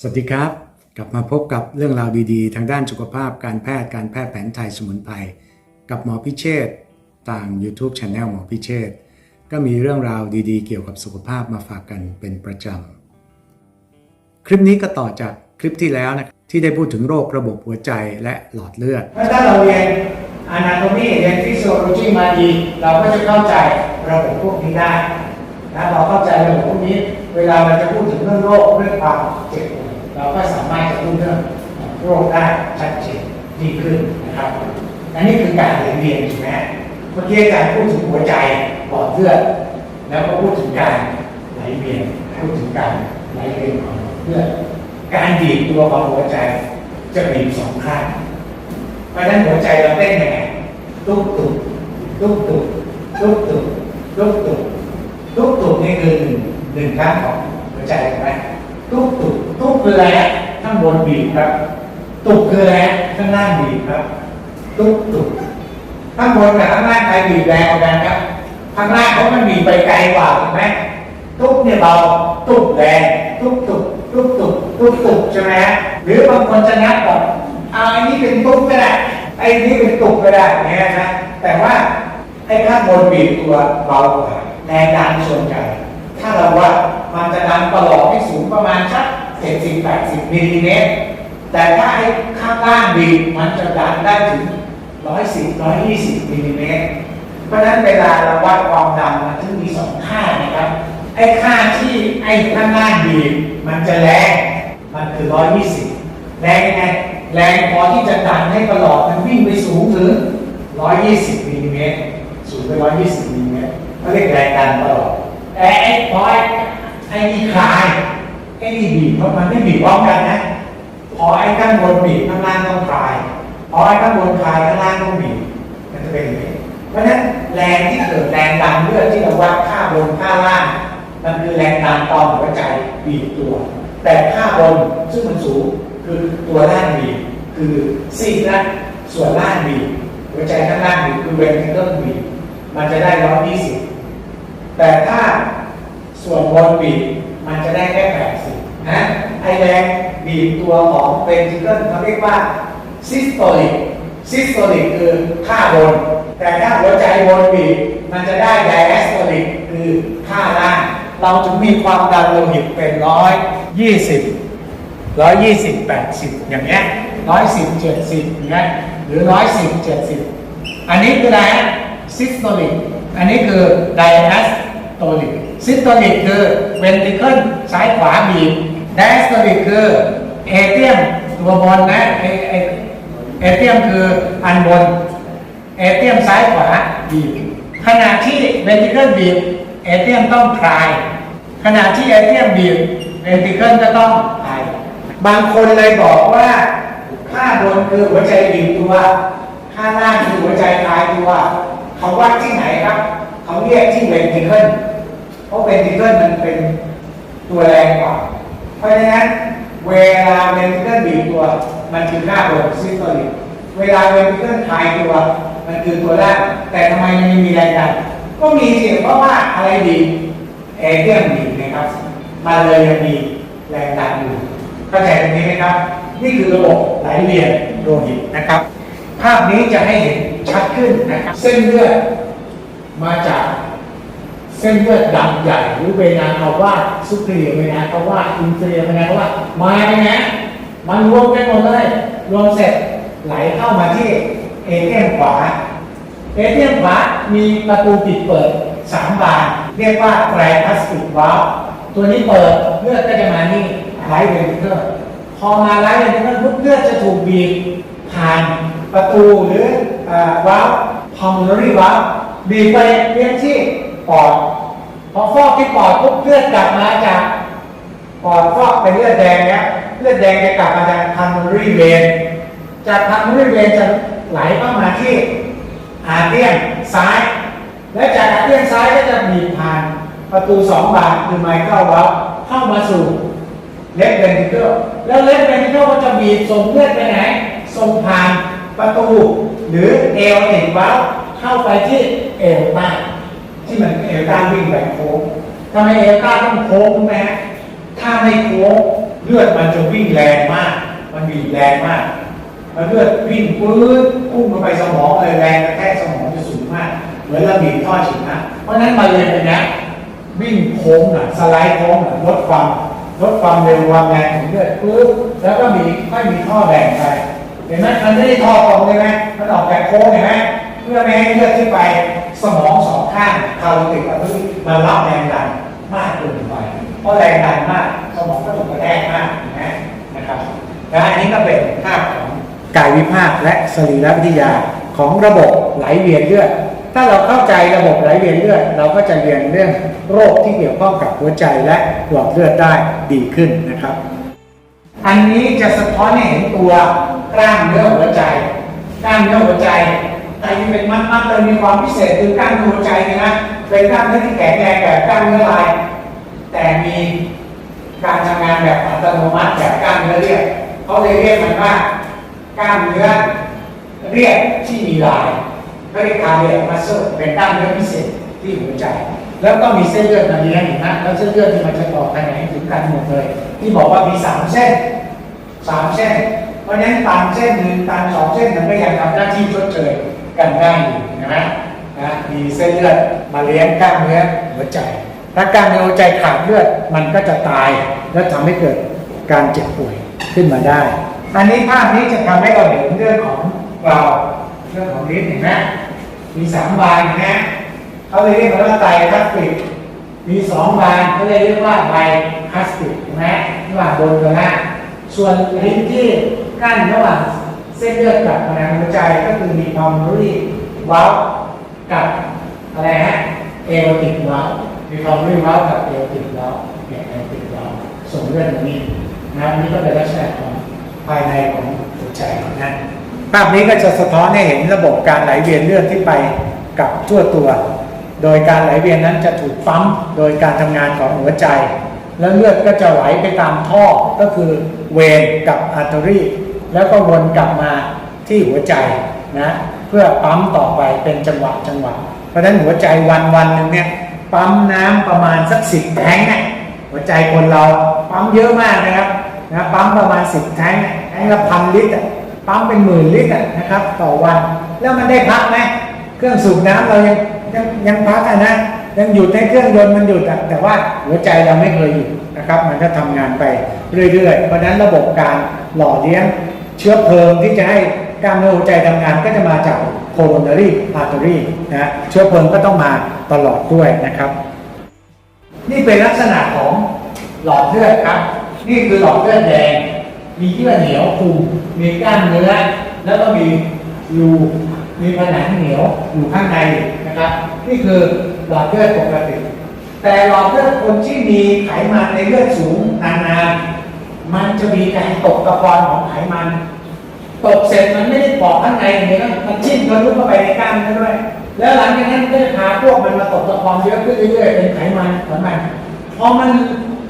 สวัสดีครับ กลับมาพบกับเรื่องราวดีๆ ทางด้านสุขภาพการแพทย์การแพทย์แผนไทยสมุนไพรกับหมอพิเชษฐ์ทาง YouTube Channel หมอพิเชษก็มีเรื่องราวดีๆ เกี่ยวกับสุขภาพมาฝากกันเป็นประจำ คลิปนี้ก็ต่อจากคลิปที่แล้วนะที่ได้พูดถึงโรคระบบหัวใจและหลอดเลือดถ้าเราเรียน anatomy เรียน physiology มาดี เราก็จะเข้าใจระบบพวกนี้ได้นะเราเข้าใจระบบพวกนี้ เวลาเราจะพูดถึงเรื่องโรคเรื่องความเจ็บป เราก็สามารถจะพูดเรื่องโรคได้ชัดเจนดีขึ้นนะครับอันนี้คือการเรียนเรียนใช่ไหมเมื่อกี้อาจารย์พูดถึงหัวใจปอดเลือดแล้วก็พูดถึงการไหลเวียนพูดถึงการไหลเวียนของเลือดการบีบตัวของหัวใจจะบีสองข้างเพราะฉะนั้นหัวใจเราเต้นยังไงตุ๊กตุ๊กตุ๊กตุ๊กตุ๊กตุ๊กตุ๊กตุ๊กตุ๊กตุ๊กนี่คือหนึ่งหนึ่งครั้งของหัวใจถูกไหมตุ๊กตุ๊ก ตุ๊กคืออะไรฮะข้างบนบีบครับ ตุกคืออะไรฮะข้างล่างบีบครับ ตุกตุกข้างบนกับข้างล่างใครบีบแรงกว่ากันครับ ข้างล่างเขามันบีบไปไกลกว่าถูกไหมตุกเนี่ยเบาตุกแรงตุกตุกตุกตุกตุกตุกใช่ไหมฮะหรือบางคนจะนับแบบเอาอ้นี่เป็นตุกก็ได้ไอ้นี่เป็นตุกก็ได้อย่างเงี้ยนะแต่ว่าไอ้ข้างบนบีบตัวเบากว่าแรงดันส่วนใหญ่ถ้าเราว่ามันจะดันประหลอดให้สูงประมาณสัก จ็ดสิบแปดสิบมิลลิเมตร แต่ถ้าไอ้ข้างล่างบีบมันจะดันได้ถึงร้อยสิบร้อยยี่สิบมิลลิเมตร เพราะนั้นเวลาเราวัดความดันมันถึงมีสองค่านะครับ ไอ้ค่าที่ไอ้ข้างล่างบีบมันจะแรง มันคือร้อยยี่สิบแรงไงแรงพอที่จะดันให้ประหลอดมันวิ่งไปสูงถึงร้อยยี่สิบมิลลิเมตร สูงไปร้อยยี่สิบมิลลิเมตรเขาเรียกแรงดันประหลอดแต่ไอ้พอไอ้ไอ้นี่คลาย ไอ้นี่บีบเพราะมันไม่บีบพร้อมกันนะพอไอ้ข้างบนบีบข้างล่างต้องคลายพอไอ้ข้างบนคลายข้างล่างต้องบีบมันจะเป็นอย่างนี้เพราะฉะนั้นแรงที่เกิดแรงดันเลือดที่เราวัดค่าบนค่าล่างมันคือแรงดันตอนหัวใจบีบตัว แต่ค่าบนซึ่งมันสูงคือตัวล่างบีบคือซีกนะส่วนล่างบีบหัวใจข้างล่างบีบคือเวนทิเคิลบีบมันจะได้ร้อยยี่สิบแต่ถ้าส่วนบนบีบมันจะได้แค่แปดส ไอแรงบีบตัวของเวนทิเคิลเขาเรียกว่าซิสโตลิกซิสโตลิกคือค่าบน แต่ถ้าหัวใจบนบีบมันจะได้ไดแอสโตลิกคือค่าล่างเราจึงมีความดันโลหิตเป็นร้อยยี่สิบร้อยยี่สิบแปดสิบอย่างเงี้ยร้อยสิบเจ็ดสิบอย่างเงี้ยหรือร้อยสิบเจ็ดสิบอันนี้คืออะไรซิสโตลิกอันนี้คือไดแอสโตลิกซิสโตลิกคือเวนติเคิลซ้ายขวาบีบ ไดสโตลิกคือเอเทียมตัวบนนะไอไอเอเทียมคืออันบน เอเทียมซ้ายขวาบีบขณะที่เวนติเคิลบีบเอเทียมต้องคลาย ขณะที่เอเทียมบีบเวนติเคิลจะต้องคลายบางคนเลยบอกว่าค่าบนคือหัวใจบีบตัวค่าล่างคือหัวใจคลายตัวเขาวัดที่ไหนครับเขาเรียกที่เวนติเคิลเพราะเวนติเคิลมันเป็นตัวแรงกว่า เพราะฉะนั้นเวลาเวนติเคิลบีบตัว มันคือค่าบนซิสโตลิกเวลาเวนติเคิลคลายตัว มันคือตัวล่างแต่ทำไมยังไม่มีแรงดันก็มีสิเพราะว่าอะไรดีเอเทียมดีนะครับมันเลยยังมีแรงดันอยู่เข้าใจตรงนี้ไหมครับ นี่คือระบบไหลเวียนโลหิตนะครับ ภาพนี้จะให้เห็นชัดขึ้นนะครับ เส้นเลือดมาจาก เส้นเลือดดำใหญ่หรือเวนาคาวาสุครีเวนาคาวาอินเตรียเวนาคาวามาไงนะมันรวมกันหมดเลยรวมเสร็จไหลเข้ามาที่เอเทียมขวาเอเทียมขวามีประตูปิดเปิดสามบานเรียกว่าไตรพลาสติกวาล์วตัวนี้เปิดเลือดก็จะมานี่ไหลเวนทิเคิลพอมาไหลเวนทิเคิลปุ๊บเลือดจะถูกบีบผ่านประตูหรืออ่อวาล์วพอมเนอรี่วาล์วบีบไปเลี้ยงที่ ปอดพอฟอกที่ปอดปุ๊บเลือดกลับมาจากปอดฟอกเป็นเลือดแดงเนี้ยเลือดแดงจะกลับมาจากพันรีเวนจากพันรีเวนจะไหลเข้ามาที่อาเทียนซ้าย และจากอาเทียนซ้ายก็จะบีบผ่านประตูสองบานคือไมเคิลวัลเข้ามาสู่เลฟเวนทิเคิลแล้วเลฟเวนทิเคิลก็จะบีบส่งเลือดไปไหนส่งผ่านประตูหรือเอลติดวัลเข้าไปที่เอวใต้ ที่มันเอลต้าวิ่งแบบโค้งทำไมเอลต้าต้องโค้งรู้ไหมฮะถ้าไม่โค้งเลือดมันจะวิ่งแรงมาก มันบีบแรงมาก มันเลือดวิ่งปื๊ดพุ่งเข้าไปสมองเลยแรงกระแทกสมองจะสูงมาก เหมือนเราบีบท่อฉีดนะเพราะนั้นมาเรียนเป็นนะวิ่งโค้งน่ะสไลด์โค้งน่ะลดความลดความเร็วความแรงของเลือดปื๊ดแล้วก็มีค่อยมีท่อแบ่งไปเห็นไหมมันไม่ได้ท่อตรงเลยไหมมันออกจากโค้งเห็นไหม เพื่อไม่ให้เลือดที่ไปสมองสองข้างคาร์โบติกกับพื้นมารับแรงดันมากเกินไปเพราะแรงดันมากสมองก็ถูกกระแทกมากนไหมนะครับและอันนี้ก็เป็นภาพของกายวิภาคและสรีรวิทยาของระบบไหลเวียนเลือดถ้าเราเข้าใจระบบไหลเวียนเลือดเราก็จะเรียนเรื่องโรคที่เกี่ยวข้องกับหัวใจและหลอดเลือดได้ดีขึ้นนะครับ อันนี้จะสะท้อนให้เห็นตัวกล้ามเนื้อหัวใจกล้ามเนื้อหัวใจ แต่ยังเป็นมัดมัดเลยมีความพิเศษคือกล้ามเนื้อหัวใจนยนะเป็นกล้ามเนื้อที่แข็งแรงแบบกล้ามเนื้อลาย แต่มีการทำงานแบบอัตโนมัติแบบกล้ามเนื้อเรียบเขาเลยเรียกมันว่ากล้ามเนื้อเรียบที่มีลายเขาเรียกคาร์เดียมัสเซลเป็นกล้ามเนื้อพิเศษที่หัวใจ แล้วก็มีเส้นเลือดมาเลี้ยงนไหมแล้วเส้นเลือดที่มันจะต่อไปไหนถึงกันหมดเลย ที่บอกว่ามีสามเส้นสามเส้น เพราะฉะนั้นตันเส้นหนึ่งตันสองเส้นมันก็ยังทำหน้าที่ชดเชย กันได้อยู่นะนะมีเส้นเลือดมาเลี้ยงกล้ามเนื้อหัวใจ ถ้ากล้ามเนื้อหัวใจขาดเลือดมันก็จะตาย และทำให้เกิดการเจ็บป่วยขึ้นมาได้ อันนี้ภาพนี้จะทำให้เราเห็นเรื่องของเราเรื่องของลิ้นเห็นไหมมีสามบานนไหมเขาเลยเรียกว่าไตรคัสติกมีสองบานเขาเลยเรียกว่าไบคาสติกนไหมระหว่างบนกับล่างส่วนลิ้นที่กั้นระหว่าง เส้นเลือดกับผนังหัวใจก็คือมีพอมรีวาลกับอะไรฮะเอโรติกวาลมีพอมรีวาลกับเอโรติกวาลเนี่ยเอโรติกวาลส่งเลือดมานี่นะนี่ก็เป็นลักษณะของภายในของหัวใจนะภาพนี้ก็จะสะท้อนให้เห็นระบบการไหลเวียนเลือดที่ไปกับทั่วตัว โดยการไหลเวียนนั้นจะถูกปั๊มโดยการทำงานของหัวใจ แล้วเลือดก็จะไหลไปตามท่อก็คือเวนกับอาร์เทอรี่ แล้วก็วนกลับมาที่หัวใจนะเพื่อปั๊มต่อไปเป็นจังหวะจังหวะ เพราะฉะนั้นหัวใจวันวันหนึ่งเนี่ยปั๊มน้ำประมาณสักสิบแทงเนี่ยหัวใจคนเราปั๊มเยอะมากนะครับนะปั๊มประมาณสิบแทงแทงละพันลิตรปั๊มเป็นหมื่นลิตรนะครับต่อวัน แล้วมันได้พักไหมเครื่องสูบน้ำเรายังยังยังพักอะนะ ยังหยุดให้เครื่องยนต์มันหยุดอะแต่ว่าหัวใจเราไม่เคยหยุดนะครับ มันก็ทำงานไปเรื่อยๆ เพราะนั้นระบบการหล่อเลี้ยงเชื้อเพลิงที่จะให้กล้ามเนื้อหัวใจทำงานก็จะมาจาก coronary artery นะฮะเชื้อเพลิงก็ต้องมาตลอดด้วยนะครับ นี่เป็นลักษณะของหลอดเลือดครับ นี่คือหลอดเลือดแดง มีเยื่อเหนียวคุมมีกล้ามเนื้อแล้วก็มีรูมีผนังเหนียวอยู่ข้างในนะครับ นี่คือ หลอดเลือดปกติ แต่หลอดเลือดคนที่มีไขมันในเลือดสูงนานๆมันจะมีการตกตะกอนของไขมัน ตกเสร็จมันไม่ได้ปอกข้างในอย่างเดียวมันชิ้นทะลุเข้าไปในกล้ามเนื้อด้วย แล้วหลังจากนั้นก็จะพาพวกมันมาตกตะกอนเยอะขึ้นเรื่อยๆเป็นไขมันของมันพอมัน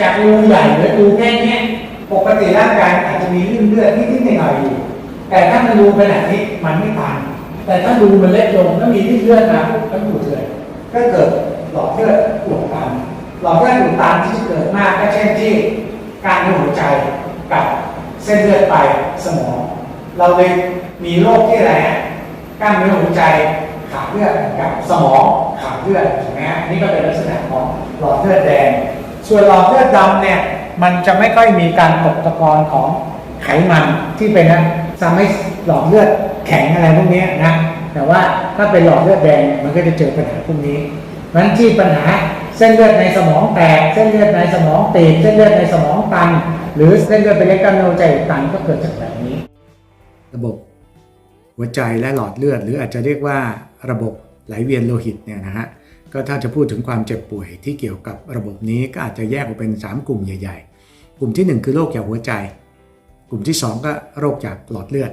จากรูใหญ่หลือรูแค่เนี้ยปกติร่างกายอาจจะมีริ่มเลือดนิดๆหน่อยๆอยู่แต่ถ้ามันรูขนาดนี้มันไม่ทันแต่ถ้ารูมันเล็กลงแล้วมีริ่มเลือดมาปุ๊บก็หยุดเลย ก็เกิดหลอดเลือดอุดตันหลอดเลือดอุดตันที่จะเกิดมากก็เช่นที่การเลือดหัวใจกับเส้นเลือดไปสมอง เราเลยมีโรคที่อะไรฮะกล้ามเนื้อหัวใจขาดเลือดกับสมองขาดเลือดใช่ไหมนี่ก็เป็นลักษณะของหลอดเลือดแดง ส่วนหลอดเลือดดำเนี่ยมันจะไม่ค่อยมีการตกตะกอนของไขมันที่เป็นนะทำให้หลอดเลือดแข็งอะไรพวกนี้นะ แต่ว่าถ้าเป็นหลอดเลือดแดงมันก็จะเจอปัญหาพวกนี้นั้นที่ปัญหาเส้นเลือดในสมองแตก เส้นเลือดในสมองตีบเส้นเลือดในสมองตัน หรือเส้นเลือดเป็นเล็กกล้ามเนื้อใจตันก็เกิดจากแบบนี้ ระบบหัวใจและหลอดเลือด หรืออาจจะเรียกว่าระบบไหลเวียนโลหิตเนี่ยนะฮะก็ถ้าจะพูดถึงความเจ็บป่วยที่เกี่ยวกับระบบนี้ก็อาจจะแยกออกเป็น 3 กลุ่มใหญ่ ๆ กลุ่มทีหนึ่1 คือโรคจากหัวใจ กลุ่มที่ 2 ก็โรคจากหลอดเลือด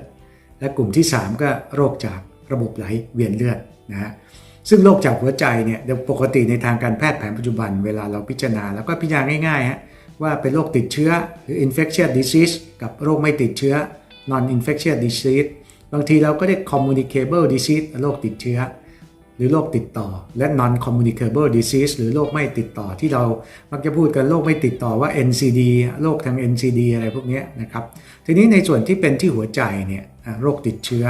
และกลุ่มที่ 3 ก็โรคจาก ระบบไหลเวียนเลือดนะฮะซึ่งโรคจากหัวใจเนี่ยปกติในทางการแพทย์แผนปัจจุบันเวลาเราพิจารณา แล้วก็พิจารณาง่ายๆฮะว่าเป็นโรคติดเชื้อหรือ infectious disease กับโรคไม่ติดเชื้อ non infectious disease บางทีเราก็เรียก communicable disease โรคติดเชื้อ หรือโรคติดต่อ และ non communicable disease หรือโรคไม่ติดต่อที่เรามักจะพูดกันโรคไม่ติดต่อว่า NCD โรคทาง NCD อะไรพวกนี้นะครับ ทีนี้ในส่วนที่เป็นที่หัวใจเนี่ย โรคติดเชื้อ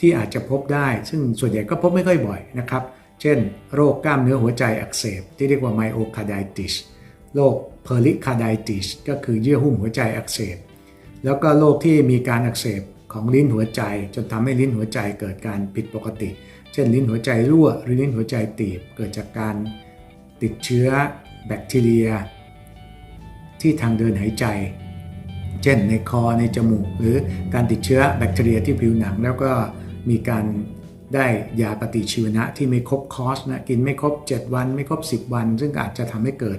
ที่อาจจะพบได้ ซึ่งส่วนใหญ่ก็พบไม่ค่อยบ่อยนะครับ เช่น โรคกล้ามเนื้อหัวใจอักเสบ ที่เรียกว่า myocarditis โรค pericarditis ก็คือเยื่อหุ้มหัวใจอักเสบ แล้วก็โรคที่มีการอักเสบของลิ้นหัวใจ จนทำให้ลิ้นหัวใจเกิดการผิดปกติ เช่น ลิ้นหัวใจรั่ว หรือลิ้นหัวใจตีบเกิดจากการติดเชื้อแบคทีเรีย ที่ทางเดินหายใจ เช่นในคอในจมูก หรือการติดเชื้อแบคทีเรียที่ผิวหนัง แล้วก็มีการได้ยาปฏิชีวนะที่ไม่ครบคอร์สนะกินไม่ครบ 7 วัน ไม่ครบ 10 วัน ซึ่งอาจจะทำให้เกิด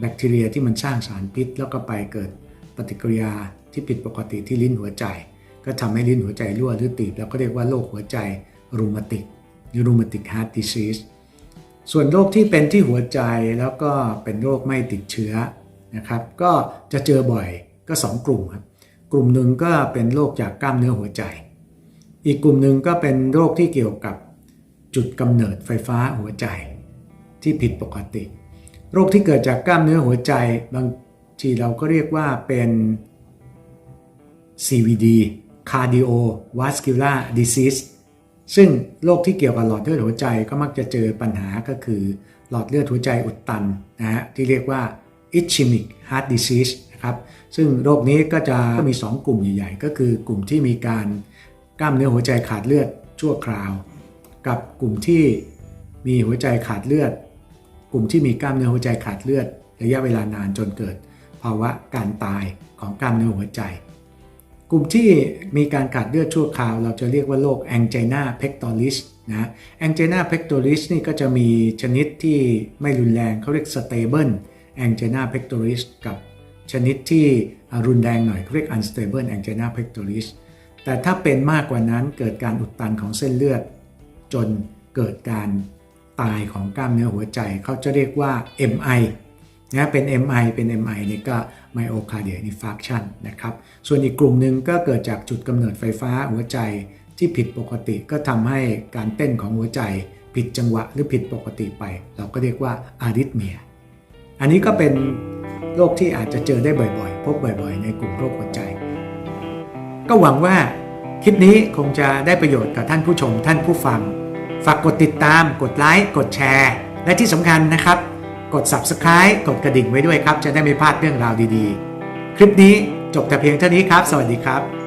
แบคทีเรียที่มันสร้างสารพิษ แล้วก็ไปเกิดปฏิกิริยาที่ผิดปกติที่ลิ้นหัวใจ ก็ทำให้ลิ้นหัวใจรั่วหรือตีบ แล้วก็เรียกว่าโรคหัวใจรูมาติกหรือรูมาติกฮาร์ดดิซีสส่วนโรคที่เป็นที่หัวใจแล้วก็เป็นโรคไม่ติดเชื้อนะครับ ก็จะเจอบ่อย ก็ 2 กลุ่มครับ กลุ่มหนึ่งก็เป็นโรคจากกล้ามเนื้อหัวใจ อีกกลุ่มหนึ่งก็เป็นโรคที่เกี่ยวกับจุดกำเนิดไฟฟ้าหัวใจที่ผิดปกติ โรคที่เกิดจากกล้ามเนื้อหัวใจบางทีเราก็เรียกว่าเป็น CVD cardiovascular disease ซึ่งโรคที่เกี่ยวกับหลอดเลือดหัวใจก็มักจะเจอปัญหาก็คือ หลอดเลือดหัวใจอุดตันนะฮะที่เรียกว่า ischemic heart disease นะครับซึ่งโรคนี้ก็จะมี 2 กลุ่มใหญ่ๆ ก็คือกลุ่มที่มีการกล้ามเนื้อหัวใจขาดเลือดชั่วคราว กับกลุ่มที่มีหัวใจขาดเลือด กลุ่มที่มีกล้ามเนื้อหัวใจขาดเลือด ระยะเวลานานจนเกิด ภาวะการตายของกล้ามเนื้อหัวใจ กลุ่มที่มีการขาดเลือดชั่วคราว เราจะเรียกว่าโรค angina pectoris นะ angina pectoris นี่ก็จะมีชนิดที่ไม่รุนแรงเขาเรียก stable angina pectoris กับ ชนิดที่รุนแรงหน่อยเรียก unstable angina pectoris แต่ถ้าเป็นมากกว่านั้นเกิดการอุดตันของเส้นเลือด จนเกิดการตายของกล้ามเนื้อหัวใจ เขาจะเรียกว่า MI นะเป็น MI เป็น MI นี่ก็ myocardial infarction นะครับ ส่วนอีกกลุ่มหนึ่งก็เกิดจากจุดกำเนิดไฟฟ้าหัวใจที่ผิดปกติก็ทำให้การเต้นของหัวใจ ผิดจังหวะหรือผิดปกติไป เราก็เรียกว่าอาริทเมีย อันนี้ก็เป็น โรคที่อาจจะเจอได้บ่อยๆ พบบ่อยๆ ในกลุ่มโรคหัวใจ ก็หวังว่าคลิปนี้คงจะได้ประโยชน์กับท่านผู้ชมท่านผู้ฟัง ฝากกดติดตาม กดไลค์ กดแชร์ และที่สำคัญนะครับ กด Subscribe กดกระดิ่งไว้ด้วยครับ จะได้ไม่พลาดเรื่องราวดีๆ คลิปนี้จบแต่เพียงเท่านี้ครับ สวัสดีครับ